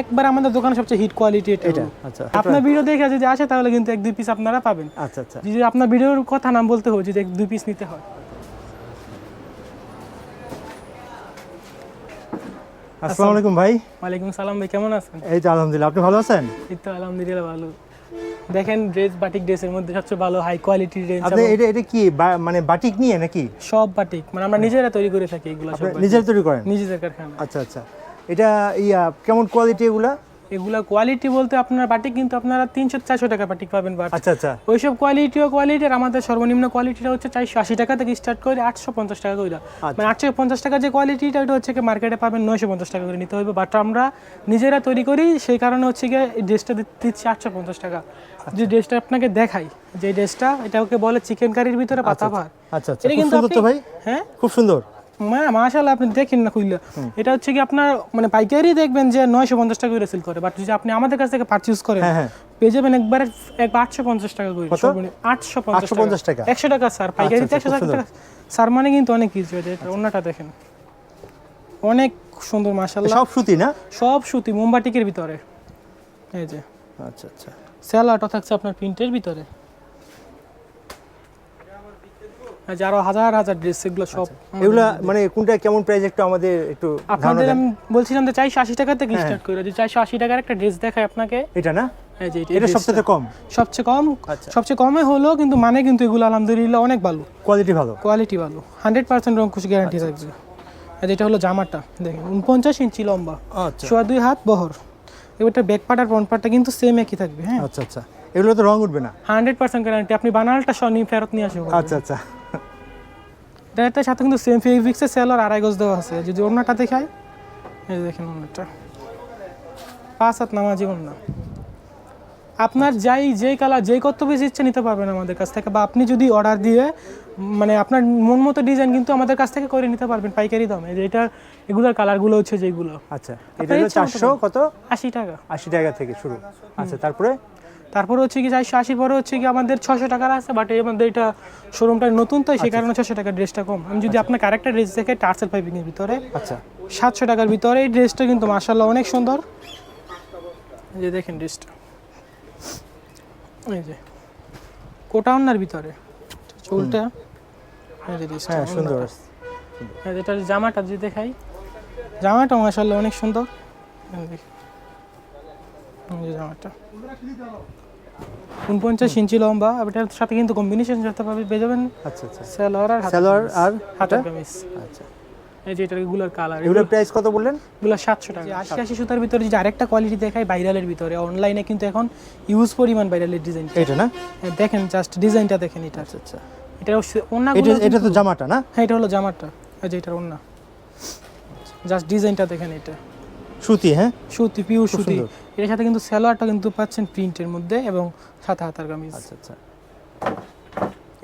একবার আমাদের দোকানে সবচেয়ে হিট কোয়ালিটি এটা। আচ্ছা। আপনার ভিডিও দেখে যদি আসে তাহলে কিন্তু এক দুই পিস আপনারা পাবেন। আচ্ছা আচ্ছা। যদি আপনার ভিডিওর কথা নাম বলতে যদি এক দুই পিস নিতে হয়। আসসালামু আলাইকুম ভাই। ওয়ালাইকুম সালাম ভাই কেমন আছেন? এই তো আলহামদুলিল্লাহ আপনি ভালো আছেন? এই তো আলহামদুলিল্লাহ ভালো। দেখেন ড্রেস বাটিক ড্রেসের মধ্যে সবচেয়ে ভালো হাই কোয়ালিটির রেঞ্জ আপনি এটা এটা কি মানে বাটিক নিয়ে নাকি? সব বাটিক মানে আমরা নিজেরা তৈরি করে থাকি এগুলো সব। নিজের তৈরি করেন? নিজেদের কারখানা। আচ্ছা আচ্ছা। এটা ইয়া কেমন কোয়ালিটি এগুলা? এগুলা কোয়ালিটি বলতে আপনার বাটিক কিন্তু আপনারা তিনশো চারশো টাকা বাটিক পাবেন বাট। আচ্ছা আচ্ছা। ওইসব কোয়ালিটি ও কোয়ালিটির আমাদের সর্বনিম্ন কোয়ালিটিটা হচ্ছে চারশো আশি টাকা থেকে স্টার্ট করে আটশো পঞ্চাশ টাকা করে মানে আটশো পঞ্চাশ টাকা যে কোয়ালিটিটা ওটা হচ্ছে কি মার্কেটে পাবেন নয়শো পঞ্চাশ টাকা করে নিতে হবে। বাট আমরা নিজেরা তৈরি করি সেই কারণে হচ্ছে গিয়ে এই ড্রেসটা দিচ্ছি আটশো পঞ্চাশ টাকা। যে ড্রেসটা আপনাকে দেখাই যে ড্রেসটা এটা ওকে বলে চিকেন কারির ভিতরে পাতা ভাত। আচ্ছা আচ্ছা। এটা খুব কিন্তু সুন্দর তো ভাই? হ্যাঁ? খুব সুন্দর। মাশাআল্লাহ আপনি দেখেন না খুললে এটা হচ্ছে কি আপনার মানে পাইকারি দেখবেন যে নয়শো পঞ্চাশ টাকা করে সেল করে বাট যদি আপনি আমাদের কাছ থেকে পারচেজ করেন হ্যাঁ হ্যাঁ। পেয়ে যাবেন একবারে একবার আটশো পঞ্চাশ টাকা করে? আটশো 850 টাকা? একশো টাকা স্যার পাইকারিতে আচ্ছা, একশো টাকা। স্যার মানে কিন্তু অনেক কিছু এটা অন্যটা দেখেন। অনেক সুন্দর মাশাল্লাহ সব সুতি না? সব সুতি মোমবাটিকের ভিতরে। এই যে। আচ্ছা আচ্ছা। স্যালাডও থাকছে আপনার প্রিন্টের ভিতরে এই যে আরও হাজার হাজার ড্রেস এগুলো সব এগুলা মানে কোনটা কেমন প্রাইস একটু আমাদের একটু আপনাদের আমি বলছিলাম যে চারশো আশি টাকা থেকে হ্যাঁ। স্টার্ট করে। যে চারশো আশি টাকার একটা ড্রেস দেখায় আপনাকে। এটা না? যে এই এটা সবচেয়ে কম? সবচেয়ে কম আচ্ছা। সবচেয়ে কমে হলো কিন্তু মানে কিন্তু এগুলো আলহামদুলিল্লাহ অনেক ভালো। কোয়ালিটি ভালো? কোয়ালিটি ভালো। হান্ড্রেড পার্সেন্ট রংকুশ গ্যারান্টি থাকবে। আর যেটা হলো জামাটা দেখেন উনপঞ্চাশ ইঞ্চি লম্বা আচ্ছা। সোয়া দুই হাত বহর। এবারটা ব্যাক পার্ট আর ফ্রন্ট পার্টটা কিন্তু সেম একই থাকবে হ্যাঁ? আচ্ছা আচ্ছা। এগুলো তো রং উঠবে না? হান্ড্রেড পার্সেন্ট গ্যারান্টি আপনি বানালটা সহ নিয়ে ফেরত নিয়ে আসবে আচ্ছা আচ্ছা। এটার সাথে কিন্তু সেম ফেব্রিক্সের সেলার আড়াই গজ দেওয়া আছে। যদি অন্যটা দেখায় এই যে দেখেন অন্যটা। পাঁচ হাত নামাজি অন্য। আপনার যাই যেই কালার যেই কত বেশি ইচ্ছে নিতে পারবেন আমাদের কাছ থেকে বা আপনি যদি অর্ডার দিয়ে মানে আপনার মন মতো ডিজাইন কিন্তু আমাদের কাছ থেকে করে নিতে পারবেন পাইকারি দামে। যে এটার এগুলোর কালারগুলো হচ্ছে যেগুলো আচ্ছা এটা চারশো কত? আশি টাকা। আশি টাকা থেকে শুরু। আচ্ছা তারপরে? তারপরে হচ্ছে কি চারশো আশি পরে হচ্ছে কি আমাদের ছশো টাকার আছে বাট মধ্যে এটা শোরুমটা নতুন তো সেই কারণে ছশো টাকার ড্রেসটা কম। আমি যদি আপনাকে আরেকটা ড্রেস দেখে টার্সেল এর ভিতরে। আচ্ছা। সাতশো টাকার ভিতরে এই ড্রেসটা কিন্তু মার্শাল্লাহ অনেক সুন্দর। এই যে দেখেন ড্রেসটা এই যে। কোটা অন্যার ভিতরে। চুলটা। হ্যাঁ সুন্দর। এটার জামাটা যদি দেখাই। জামাটা মার্শাল্লাহ অনেক সুন্দর দেখেন। এই যে জামাটা উনপঞ্চাশ ইঞ্চি লম্বা আর এটার সাথে কিন্তু কম্বিনেশন সাথে পাবে পেয়ে যাবেন আচ্ছা আচ্ছা। সালোয়ার আর সালোয়ার আর হাতের কামিজ। আচ্ছা। এই যে এটার এগুলোর কালার এগুলোর প্রাইস কত বললেন? এগুলো সাতশো টাকা। আশি আশি সুতার ভিতরে যদি আরেকটা কোয়ালিটি দেখায় ভাইরালের ভিতরে অনলাইনে কিন্তু এখন ইউজ পরিমাণ ভাইরালের ডিজাইন এটা না? দেখেন জাস্ট ডিজাইনটা দেখেন এটা। আচ্ছা আচ্ছা। এটা অন্য এটা এটা তো জামাটা না? হ্যাঁ এটা হলো জামাটা। এই যে এটার অন্য জাস্ট ডিজাইনটা দেখেন এটা। সুতি হ্যাঁ? সুতি পিওর সুতি। এর সাথে কিন্তু সালোয়ারটা কিন্তু পাচ্ছেন প্রিন্টের মধ্যে এবং সাথে হাতার কামিজ। আচ্ছা আচ্ছা।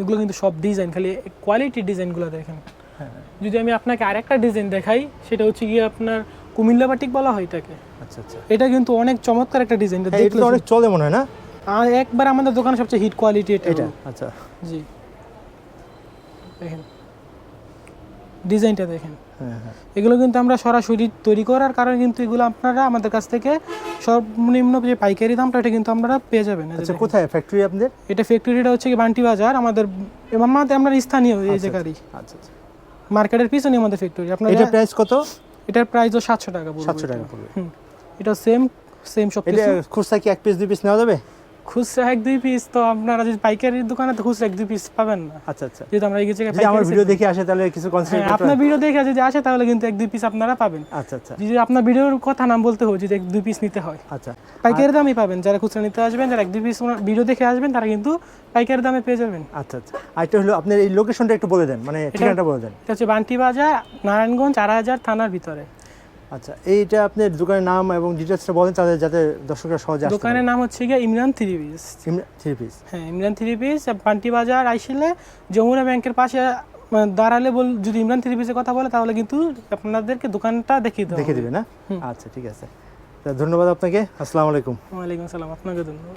এগুলো কিন্তু সব ডিজাইন খালি কোয়ালিটির ডিজাইনগুলো দেখেন। হ্যাঁ যদি আমি আপনাকে আরেকটা ডিজাইন দেখাই সেটা হচ্ছে গিয়ে আপনার কুমিল্লা বাটিক বলা হয় এটাকে। আচ্ছা আচ্ছা। এটা কিন্তু অনেক চমৎকার একটা ডিজাইন হ্যাঁ, এটা তো অনেক চলে মনে হয় না? আর একবার আমাদের দোকানে সবচেয়ে হিট কোয়ালিটি এটা এটা আচ্ছা। জি। দেখেন। ডিজাইনটা দেখেন। হ্যাঁ হ্যাঁ এগুলো কিন্তু আমরা সরাসরি তৈরি করার কারণে কিন্তু এগুলো আপনারা আমাদের কাছ থেকে সর্বনিম্ন যে পাইকারি দামটা এটা কিন্তু আপনারা পেয়ে যাবেন। আচ্ছা কোথায়? ফ্যাক্টরি আপনাদের? এটা ফ্যাক্টরিটা হচ্ছে কি বান্টি বাজার আমাদের আমাদের আমরা স্থানীয় এই জায়গারই আচ্ছা আচ্ছা মার্কেটের পিছনে আমাদের ফ্যাক্টরি আপনার এটা প্রাইস কত? এটার প্রাইসও সাতশো টাকা পড়বে। সাতশো। টাকা পড়বে। হুম এটা সেম সেম সব এটা খুচরা কি এক পিস দুই পিস নেওয়া যাবে? খুচরা এক দুই পিস তো আপনারা যদি পাইকারির দোকানে তো খুচরা এক দুই পিস পাবেন না। আচ্ছা আচ্ছা। যেহেতু আমরা এই জায়গায় যদি আমার ভিডিও দেখে আসে তাহলে কিছু হ্যাঁ, করতে আপনার ভিডিও দেখে যদি আসে তাহলে কিন্তু এক দুই পিস আপনারা পাবেন। আচ্ছা আচ্ছা। যদি আপনার ভিডিওর কথা নাম বলতে হয় যদি এক দুই পিস নিতে হয়। আচ্ছা। পাইকারি দামই পাবেন যারা খুচরা নিতে আসবেন যারা এক দুই পিস ভিডিও দেখে আসবেন তারা কিন্তু পাইকারি দামে পেয়ে যাবেন। আচ্ছা আচ্ছা। আরেকটা হলো আপনার এই লোকেশনটা একটু বলে দেন মানে ঠিকানাটা বলে দেন। এটা হচ্ছে বান্টি বাজার নারায়ণগঞ্জ চার হাজার থানার ভিতরে। আচ্ছা এইটা আপনার দোকানের নাম এবং ডিটেলসটা বলেন তাদের যাতে দর্শকরা সহজে দোকানের নাম হচ্ছে গিয়ে Imran three piece three piece হ্যাঁ ইমরান থ্রি পিস বান্টি বাজার আইসিলে যমুনা ব্যাংকের পাশে দাঁড়ালে বল যদি ইমরান থ্রি পিসের কথা বলে তাহলে কিন্তু আপনাদেরকে দোকানটা দেখিয়ে দেবো দেখে দিবে না? আচ্ছা ঠিক আছে। ধন্যবাদ আপনাকে। আসসালামু আলাইকুম। ওয়ালাইকুম আসসালাম আপনাকে ধন্যবাদ।